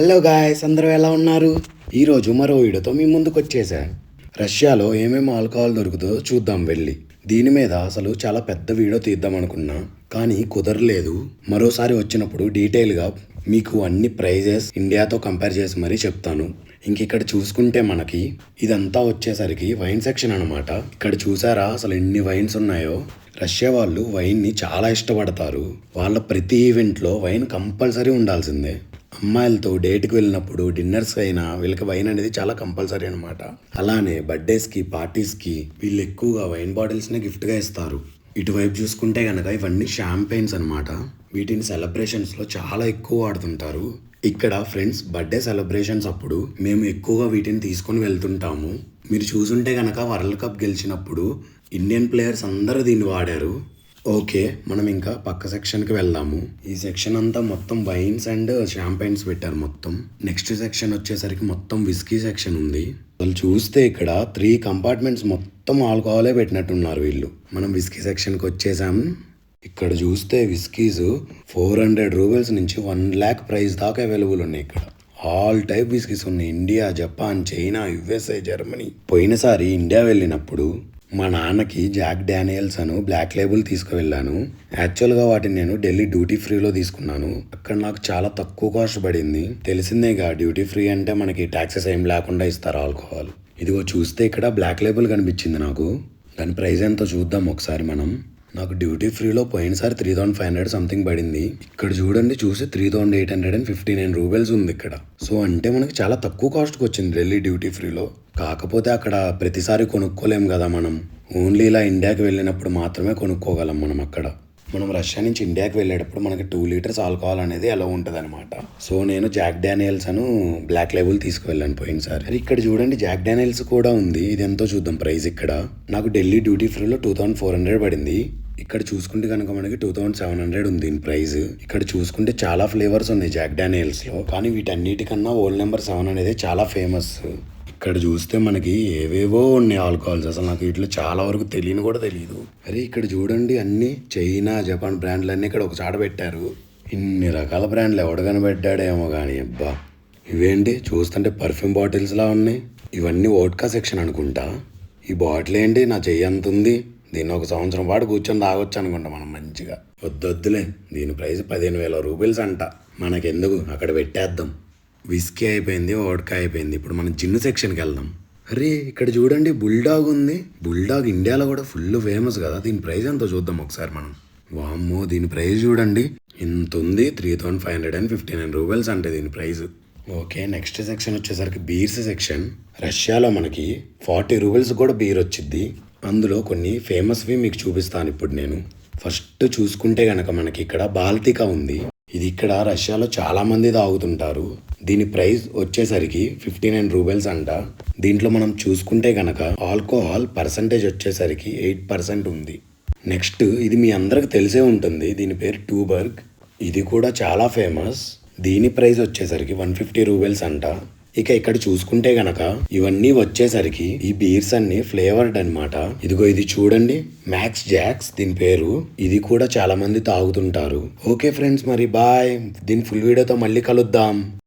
Hello guys అందరూ ఎలా ఉన్నారు? ఈరోజు మరో వీడియోతో మీ ముందుకు వచ్చేసా. రష్యాలో ఏమేమి ఆల్కహాల్ దొరుకుతుందో చూద్దాం వెళ్ళి. దీని మీద అసలు చాలా పెద్ద వీడియో తీద్దాం అనుకున్నా. కానీ కుదరలేదు. మరోసారి వచ్చినప్పుడు డీటెయిల్గా మీకు అన్ని ప్రైజెస్ ఇండియాతో కంపేర్ చేసి మరీ చెప్తాను. ఇంక ఇక్కడ చూసుకుంటే మనకి ఇదంతా వచ్చేసరికి వైన్ సెక్షన్ అనమాట ఇక్కడ చూసారా అసలు ఎన్ని వైన్స్ ఉన్నాయో? రష్యా వాళ్ళు వైన్ని చాలా ఇష్టపడతారు. వాళ్ళ ప్రతి ఈవెంట్లో వైన్ కంపల్సరీ ఉండాల్సిందే. అమ్మాయిలతో డేట్కి వెళ్ళినప్పుడు డిన్నర్స్ అయినా వీళ్ళకి వైన్ అనేది చాలా కంపల్సరీ అనమాట అలానే బర్త్డేస్కి పార్టీస్కి వీళ్ళు ఎక్కువగా వైన్ బాటిల్స్నే గిఫ్ట్గా ఇస్తారు. ఇటువైపు చూసుకుంటే కనుక ఇవన్నీ షాంపెయిన్స్ అనమాట వీటిని సెలబ్రేషన్స్లో చాలా ఎక్కువ వాడుతుంటారు. ఇక్కడ ఫ్రెండ్స్ బర్త్డే సెలబ్రేషన్స్ అప్పుడు మేము ఎక్కువగా వీటిని తీసుకొని వెళ్తుంటాము. మీరు చూసుంటే కనుక వరల్డ్ కప్ గెలిచినప్పుడు ఇండియన్ ప్లేయర్స్ అందరూ దీన్ని వాడారు. ఓకే మనం ఇంకా పక్క సెక్షన్కి వెళ్దాము. ఈ సెక్షన్ అంతా మొత్తం వైన్స్ అండ్ షాంపైన్స్ పెట్టారు మొత్తం. నెక్స్ట్ సెక్షన్ వచ్చేసరికి మొత్తం విస్కీ సెక్షన్ ఉంది. వాళ్ళు చూస్తే ఇక్కడ త్రీ కంపార్ట్మెంట్స్ మొత్తం ఆల్కహాలే పెట్టినట్టున్నారు వీళ్ళు. మనం విస్కీ సెక్షన్కి వచ్చేసాం. ఇక్కడ చూస్తే విస్కీస్ ఫోర్ హండ్రెడ్ రూపీస్ నుంచి వన్ ల్యాక్ ప్రైస్ దాకా అవైలబుల్ ఉన్నాయి ఇక్కడ. ఆల్ టైప్ విస్కీస్ ఉన్నాయి. India Japan China USA Germany. పోయినసారి ఇండియా వెళ్ళినప్పుడు మా నాన్నకి జాక్ డానియల్స్ అను బ్లాక్ లేబుల్ తీసుకువెళ్ళాను. యాక్చువల్గా వాటిని నేను ఢిల్లీ డ్యూటీ ఫ్రీలో తీసుకున్నాను. అక్కడ నాకు చాలా తక్కువ కాస్ట్ పడింది. తెలిసిందేగా డ్యూటీ ఫ్రీ అంటే మనకి ట్యాక్సెస్ ఏం లేకుండా ఇస్తారు ఆల్కహాల్. ఇదిగో చూస్తే ఇక్కడ బ్లాక్ లేబుల్ కనిపించింది నాకు. దాని ప్రైస్ ఎంతో చూద్దాం ఒకసారి మనం. నాకు డ్యూటీ ఫ్రీలో పోయినసారి three thousand five hundred something పడింది. ఇక్కడ చూడండి చూసి three thousand eight hundred and fifty nine rupees ఉంది ఇక్కడ. సో అంటే మనకి చాలా తక్కువ కాస్ట్కి వచ్చింది ఢిల్లీ డ్యూటీ ఫ్రీలో. కాకపోతే అక్కడ ప్రతిసారి కొనుక్కోలేం కదా మనం. ఓన్లీ ఇలా ఇండియాకి వెళ్ళినప్పుడు మాత్రమే కొనుక్కోగలం మనం అక్కడ. మనం రష్యా నుంచి ఇండియాకి వెళ్ళేటప్పుడు మనకి టూ లీటర్స్ ఆల్కహాల్ అనేది అలా ఉంటుంది అనమాట సో నేను జాక్ డానియల్స్ అను బ్లాక్ లేబుల్ తీసుకువెళ్ళాను పోయినసారి. అది ఇక్కడ చూడండి జాక్ డానియల్స్ కూడా ఉంది. ఇది ఎంతో చూద్దాం ప్రైస్ ఇక్కడ. నాకు ఢిల్లీ డ్యూటీ ఫ్రీలో టూ థౌసండ్ ఫోర్ హండ్రెడ్ పడింది. ఇక్కడ చూసుకుంటే కనుక మనకి టూ థౌసండ్ సెవెన్ హండ్రెడ్ ఉంది దీని ప్రైస్. ఇక్కడ చూసుకుంటే చాలా ఫ్లేవర్స్ ఉన్నాయి జాక్ డానియల్స్లో కానీ వీటన్నిటికన్నా ఓల్డ్ నెంబర్ సెవెన్ అనేది చాలా ఫేమస్. ఇక్కడ చూస్తే మనకి ఏవేవో ఉన్నాయి ఆల్కహాల్స్. అసలు నాకు వీటిలో చాలా వరకు తెలియని కూడా తెలియదు అరే ఇక్కడ చూడండి అన్ని చైనా జపాన్ బ్రాండ్లు అన్నీ ఇక్కడ ఒక చాట పెట్టారు. ఇన్ని రకాల బ్రాండ్లు ఎవడ కనిపెట్టాడేమో కానీ అబ్బా. ఇవేంటి? చూస్తుంటే పర్ఫ్యూమ్ బాటిల్స్లా ఉన్నాయి. ఇవన్నీ ఓట్కా సెక్షన్ అనుకుంటా. ఈ బాటిల్ ఏంటి? నా చెయ్యి అంత ఉంది? దీన్ని ఒక సంవత్సరం పాటు కూర్చొని తాగొచ్చు అనుకుంటా మనం మంచిగా. వద్దొద్దులే దీని ప్రైస్ పదిహేను వేల రూపాయలు అంట మనకెందుకు? అక్కడ పెట్టేద్దాం. విస్కీ అయిపోయింది ఓడ్కా అయిపోయింది. ఇప్పుడు మనం జిన్ను సెక్షన్కి వెళ్దాం. అరే ఇక్కడ చూడండి బుల్డాగ్ ఉంది. బుల్డాగ్ ఇండియాలో కూడా ఫుల్ ఫేమస్ కదా. దీని ప్రైస్ ఎంతో చూద్దాం ఒకసారి మనం. వామ్మో దీని ప్రైస్ చూడండి. ఇంత ఉంది three thousand five hundred and fifty nine rupees అంటే దీని ప్రైస్. ఓకే నెక్స్ట్ సెక్షన్ వచ్చేసరికి బీర్స్ సెక్షన్. రష్యాలో మనకి ఫార్టీ రూపీస్ కూడా బీర్ వచ్చింది అందులో కొన్ని ఫేమస్వి మీకు చూపిస్తాను ఇప్పుడు నేను. ఫస్ట్ చూసుకుంటే గనక మనకి ఇక్కడ బాల్తికా ఉంది. ఇది ఇక్కడ రష్యాలో చాలా మంది తాగుతుంటారు. దీని ప్రైస్ వచ్చేసరికి ఫిఫ్టీ నైన్ రూపీస్ అంట. దీంట్లో మనం చూసుకుంటే గనక ఆల్కహాల్ పర్సంటేజ్ వచ్చేసరికి ఎయిట్ పర్సెంట్ ఉంది. నెక్స్ట్ ఇది మీ అందరికి తెలిసే ఉంటుంది. దీని పేరు టూబర్గ్ ఇది కూడా చాలా ఫేమస్. దీని ప్రైస్ వచ్చేసరికి వన్ ఫిఫ్టీ రూపీస్ అంట. ఇక ఇక్కడ చూసుకుంటే గనక ఇవన్నీ వచ్చేసరికి ఈ బీర్స్ అన్ని ఫ్లేవర్డ్ అన్నమాట. ఇదిగో ఇది చూడండి మ్యాక్స్ జాక్స్ దీని పేరు. ఇది కూడా చాలా మంది తాగుతుంటారు. ఓకే ఫ్రెండ్స్ మరి బాయ్. దీని ఫుల్ వీడియోతో మళ్ళీ కలుద్దాం.